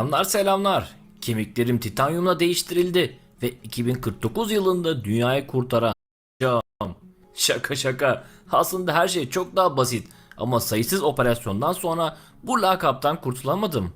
Selamlar selamlar. Kemiklerim titanyumla değiştirildi ve 2049 yılında dünyayı kurtaracağım. Şaka şaka. Aslında her şey çok daha basit ama sayısız operasyondan sonra bu lakaptan kurtulamadım.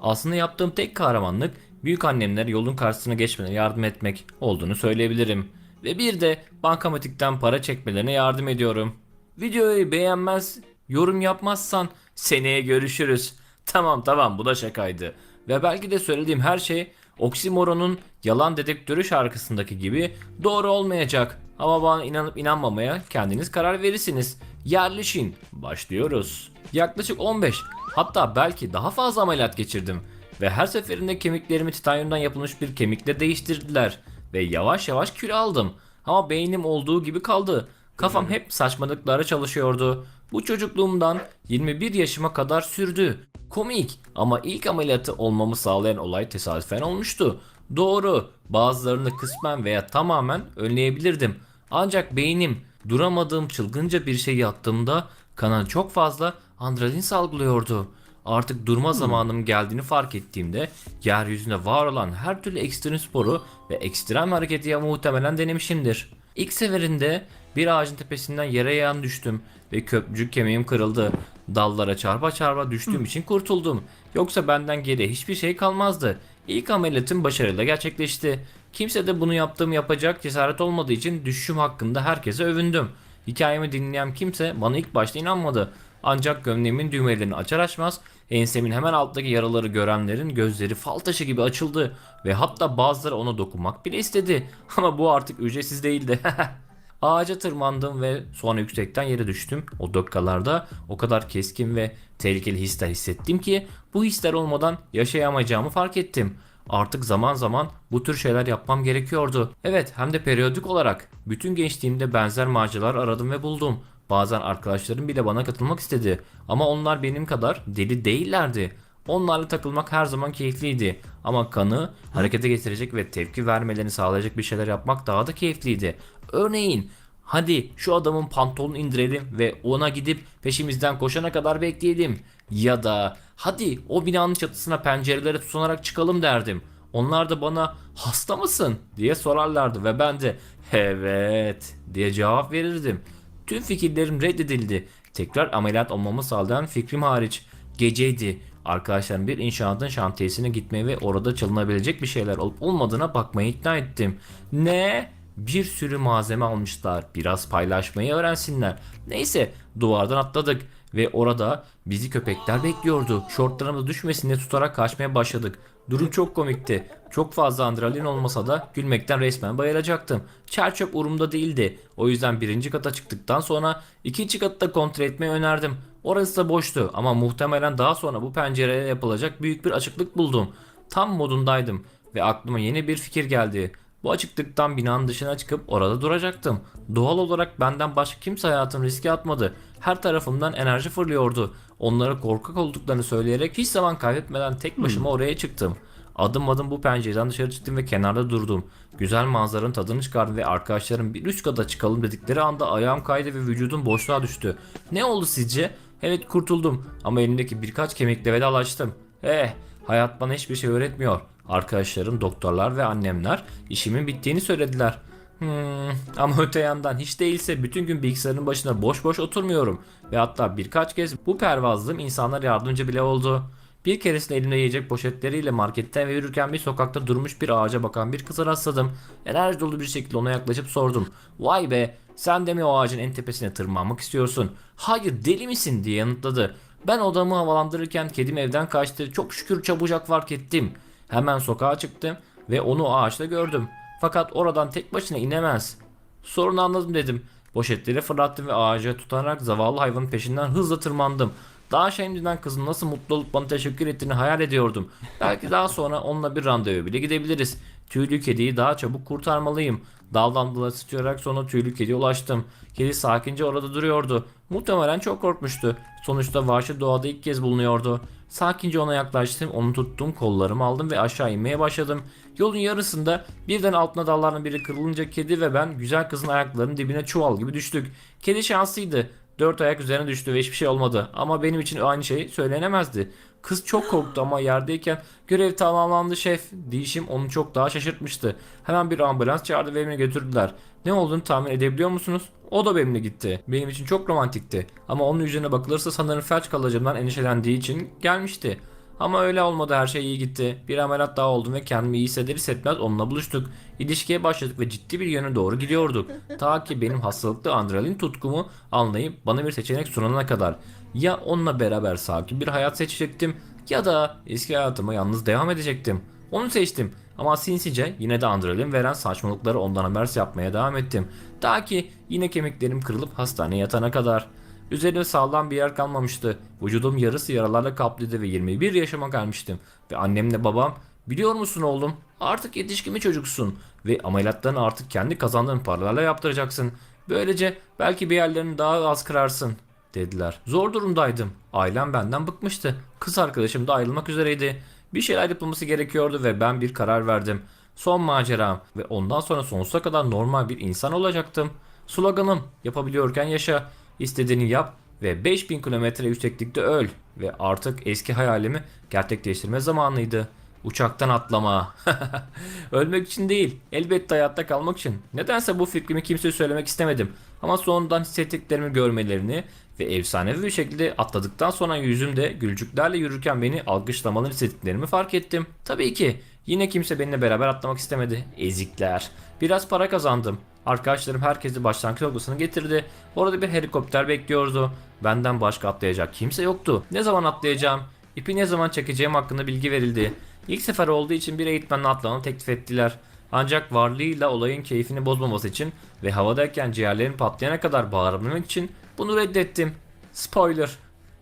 Aslında yaptığım tek kahramanlık büyük annemlere yolun karşısına geçmelerine yardım etmek olduğunu söyleyebilirim. Ve bir de bankamatikten para çekmelerine yardım ediyorum. Videoyu beğenmez, yorum yapmazsan seneye görüşürüz. Tamam tamam bu da şakaydı. Ve belki de söylediğim her şey Oksimoron'un Yalan Dedektörü şarkısındaki gibi doğru olmayacak. Ama bana inanıp inanmamaya kendiniz karar verirsiniz. Yerleşin. Başlıyoruz. Yaklaşık 15 hatta belki daha fazla ameliyat geçirdim. Ve her seferinde kemiklerimi titanyumdan yapılmış bir kemikle değiştirdiler. Ve yavaş yavaş kilo aldım. Ama beynim olduğu gibi kaldı. Kafam hep saçmalıklara çalışıyordu. Bu çocukluğumdan 21 yaşıma kadar sürdü. Komik ama ilk ameliyatı olmamı sağlayan olay tesadüfen olmuştu. Doğru, bazılarını kısmen veya tamamen önleyebilirdim. Ancak beynim duramadığım çılgınca bir şey yaptığımda kana çok fazla adrenalin salgılıyordu. Artık durma zamanım geldiğini fark ettiğimde yeryüzünde var olan her türlü ekstrem sporu ve ekstrem hareketi ya muhtemelen denemişimdir. İlk seferinde bir ağacın tepesinden yere yağan düştüm ve köprücük kemiğim kırıldı. Dallara çarpa çarpa düştüğüm için kurtuldum. Yoksa benden geriye hiçbir şey kalmazdı. İlk ameliyatım başarıyla gerçekleşti. Kimse de bunu yaptığımı yapacak cesaret olmadığı için düşüşüm hakkında herkese övündüm. Hikayemi dinleyen kimse bana ilk başta inanmadı. Ancak gömleğimin düğmelerini açar açmaz ensemin hemen alttaki yaraları görenlerin gözleri fal taşı gibi açıldı ve hatta bazıları ona dokunmak bile istedi. Ama bu artık ücretsiz değildi. Ağaca tırmandım ve sonra yüksekten yere düştüm. O dakikalarda o kadar keskin ve tehlikeli hisler hissettim ki bu hisler olmadan yaşayamayacağımı fark ettim. Artık zaman zaman bu tür şeyler yapmam gerekiyordu. Evet hem de periyodik olarak. Bütün gençliğimde benzer maceralar aradım ve buldum. Bazen arkadaşlarım bile bana katılmak istedi. Ama onlar benim kadar deli değillerdi. Onlarla takılmak her zaman keyifliydi. Ama kanı harekete getirecek ve tepki vermelerini sağlayacak bir şeyler yapmak daha da keyifliydi. Örneğin hadi şu adamın pantolonunu indirelim ve ona gidip peşimizden koşana kadar bekleyelim. Ya da hadi o binanın çatısına pencerelere tutunarak çıkalım derdim. Onlar da bana hasta mısın diye sorarlardı ve ben de evet diye cevap verirdim. Tüm fikirlerim reddedildi. Tekrar ameliyat olmamı sağlayan fikrim hariç. Geceydi. Arkadaşlarım bir inşaatın şantiyesine gitmeyi ve orada çalınabilecek bir şeyler olup olmadığına bakmayı ikna ettim. Ne? Bir sürü malzeme almışlar. Biraz paylaşmayı öğrensinler. Neyse duvardan atladık ve orada bizi köpekler bekliyordu. Şortlarımız düşmesin diye tutarak kaçmaya başladık. Durum çok komikti. Çok fazla adrenalin olmasa da gülmekten resmen bayılacaktım. Çerçöp umurumda değildi. O yüzden birinci kata çıktıktan sonra ikinci katı da kontrol etmeyi önerdim. Orası da boştu ama muhtemelen daha sonra bu pencereye yapılacak büyük bir açıklık buldum. Tam modundaydım ve aklıma yeni bir fikir geldi. Bu açıklıktan binanın dışına çıkıp orada duracaktım. Doğal olarak benden başka kimse hayatını riske atmadı. Her tarafımdan enerji fırlıyordu. Onlara korkak olduklarını söyleyerek hiç zaman kaybetmeden tek başıma oraya çıktım. Adım adım bu pencereden dışarı çıktım ve kenarda durdum. Güzel manzaranın tadını çıkardım ve arkadaşlarım bir üst kata çıkalım dedikleri anda ayağım kaydı ve vücudum boşluğa düştü. Ne oldu sizce? Evet kurtuldum ama elimdeki birkaç kemikle vedalaştım. Eh hayat bana hiçbir şey öğretmiyor. Arkadaşlarım, doktorlar ve annemler işimin bittiğini söylediler. Hmm, ama öte yandan hiç değilse bütün gün bilgisayarın başında boş boş oturmuyorum. Ve hatta birkaç kez bu pervazlığım insanlar yardımcı bile oldu. Bir keresinde elimde yiyecek poşetleriyle marketten ve yürürken bir sokakta durmuş bir ağaca bakan bir kıza rastladım. Enerji dolu bir şekilde ona yaklaşıp sordum. Vay be sen de mi o ağacın en tepesine tırmanmak istiyorsun? Hayır deli misin diye yanıtladı. Ben odamı havalandırırken kedim evden kaçtı. Çok şükür çabucak fark ettim. Hemen sokağa çıktım ve onu ağaçta gördüm. Fakat oradan tek başına inemez. Sorunu anladım dedim. Poşetleri fırlattım ve ağaca tutanarak zavallı hayvanın peşinden hızla tırmandım. Daha şimdiden kızın nasıl mutlu olup bana teşekkür ettiğini hayal ediyordum. Belki daha sonra onunla bir randevu bile gidebiliriz. Tüylü kediyi daha çabuk kurtarmalıyım. Daldan dala sıçrayarak sonra tüylü kediye ulaştım. Kedi sakince orada duruyordu. Muhtemelen çok korkmuştu. Sonuçta vahşi doğada ilk kez bulunuyordu. Sakince ona yaklaştım, onu tuttum, kollarımı aldım ve aşağı inmeye başladım. Yolun yarısında birden altına dallardan biri kırılınca kedi ve ben güzel kızın ayaklarının dibine çuval gibi düştük. Kedi şanslıydı. Dört ayak üzerine düştü ve hiçbir şey olmadı. Ama benim için aynı şey söylenemezdi. Kız çok korktu ama yerdeyken görev tamamlandı şef. Değişim onu çok daha şaşırtmıştı. Hemen bir ambulans çağırdı ve evine götürdüler. Ne olduğunu tahmin edebiliyor musunuz? O da benimle gitti. Benim için çok romantikti. Ama onun yüzüne bakılırsa sanırım felç kalacağımdan endişelendiği için gelmişti. Ama öyle olmadı her şey iyi gitti. Bir ameliyat daha oldum ve kendimi iyi hisseder hissetmez onunla buluştuk. İlişkiye başladık ve ciddi bir yöne doğru gidiyorduk. Ta ki benim hastalıklı adrenalin tutkumu anlayıp bana bir seçenek sunana kadar. Ya onunla beraber sakin bir hayat seçecektim ya da eski hayatıma yalnız devam edecektim. Onu seçtim ama sinsice yine de adrenalin veren saçmalıkları ondan haber yapmaya devam ettim. Ta ki yine kemiklerim kırılıp hastaneye yatana kadar. Üzerinde sağlam bir yer kalmamıştı. Vücudum yarısı yaralarla kaplıydı ve 21 yaşıma gelmiştim. Ve annemle babam biliyor musun oğlum artık yetişkin bir çocuksun ve ameliyatlarını artık kendi kazandığın paralarla yaptıracaksın. Böylece belki bir yerlerini daha az kırarsın dediler. Zor durumdaydım. Ailem benden bıkmıştı. Kız arkadaşım da ayrılmak üzereydi. Bir şeyler yapılması gerekiyordu ve ben bir karar verdim. Son maceram ve ondan sonra sonsuza kadar normal bir insan olacaktım. Sloganım yapabiliyorken yaşa, istediğini yap ve 5000 kilometre yükseklikte öl ve artık eski hayalimi gerçekleştirme zamanıydı. Uçaktan atlama. Ölmek için değil, elbette hayatta kalmak için. Nedense bu fikrimi kimseye söylemek istemedim. Ama sonradan hissettiklerimi görmelerini ve efsanevi bir şekilde atladıktan sonra yüzümde gülcüklerle yürürken beni alkışlamalarını hissettiklerimi fark ettim. Tabii ki yine kimse benimle beraber atlamak istemedi. Ezikler. Biraz para kazandım. Arkadaşlarım herkesi başlangıç noktasına getirdi. Orada bir helikopter bekliyordu. Benden başka atlayacak kimse yoktu. Ne zaman atlayacağım? İpi ne zaman çekeceğim hakkında bilgi verildi. İlk sefer olduğu için bir eğitmenle atlamamı teklif ettiler. Ancak varlığıyla olayın keyfini bozmaması için ve havadayken ciğerlerim patlayana kadar bağırabilmek için bunu reddettim. Spoiler.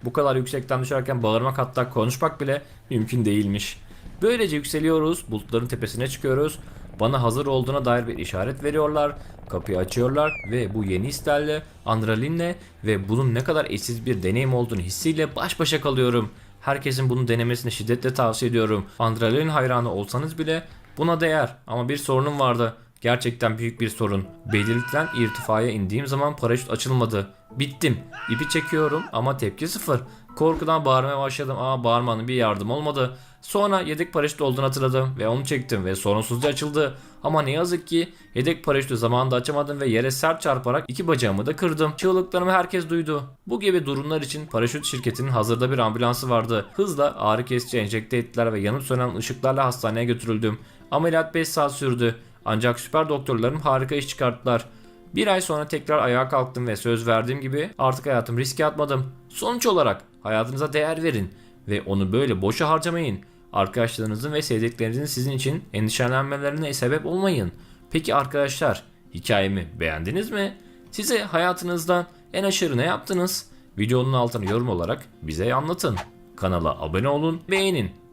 Bu kadar yüksekten düşerken bağırmak hatta konuşmak bile mümkün değilmiş. Böylece yükseliyoruz, bulutların tepesine çıkıyoruz. Bana hazır olduğuna dair bir işaret veriyorlar. Kapıyı açıyorlar ve bu yeni hislerle, adrenalinle ve bunun ne kadar eşsiz bir deneyim olduğunu hissiyle baş başa kalıyorum. Herkesin bunu denemesini şiddetle tavsiye ediyorum. Adrenalin hayranı olsanız bile buna değer. Ama bir sorunum vardı. Gerçekten büyük bir sorun. Belirtilen irtifaya indiğim zaman paraşüt açılmadı. Bittim. İpi çekiyorum ama tepki sıfır. Korkudan bağırmaya başladım ama bağırmanın bir yardım olmadı. Sonra yedek paraşüt olduğunu hatırladım ve onu çektim ve sorunsuzca açıldı. Ama ne yazık ki yedek paraşütü zamanında açamadım ve yere sert çarparak iki bacağımı da kırdım. Çığlıklarımı herkes duydu. Bu gibi durumlar için paraşüt şirketinin hazırda bir ambulansı vardı. Hızla ağrı kesici enjekte ettiler ve yanıp sönen ışıklarla hastaneye götürüldüm. Ameliyat 5 saat sürdü. Ancak süper doktorlarım harika iş çıkarttılar. Bir ay sonra tekrar ayağa kalktım ve söz verdiğim gibi artık hayatım riske atmadım. Sonuç olarak hayatınıza değer verin ve onu böyle boşa harcamayın. Arkadaşlarınızın ve sevdiklerinizin sizin için endişelenmelerine sebep olmayın. Peki arkadaşlar, hikayemi beğendiniz mi? Size hayatınızdan en aşırı ne yaptınız? Videonun altına yorum olarak bize anlatın. Kanala abone olun, beğenin.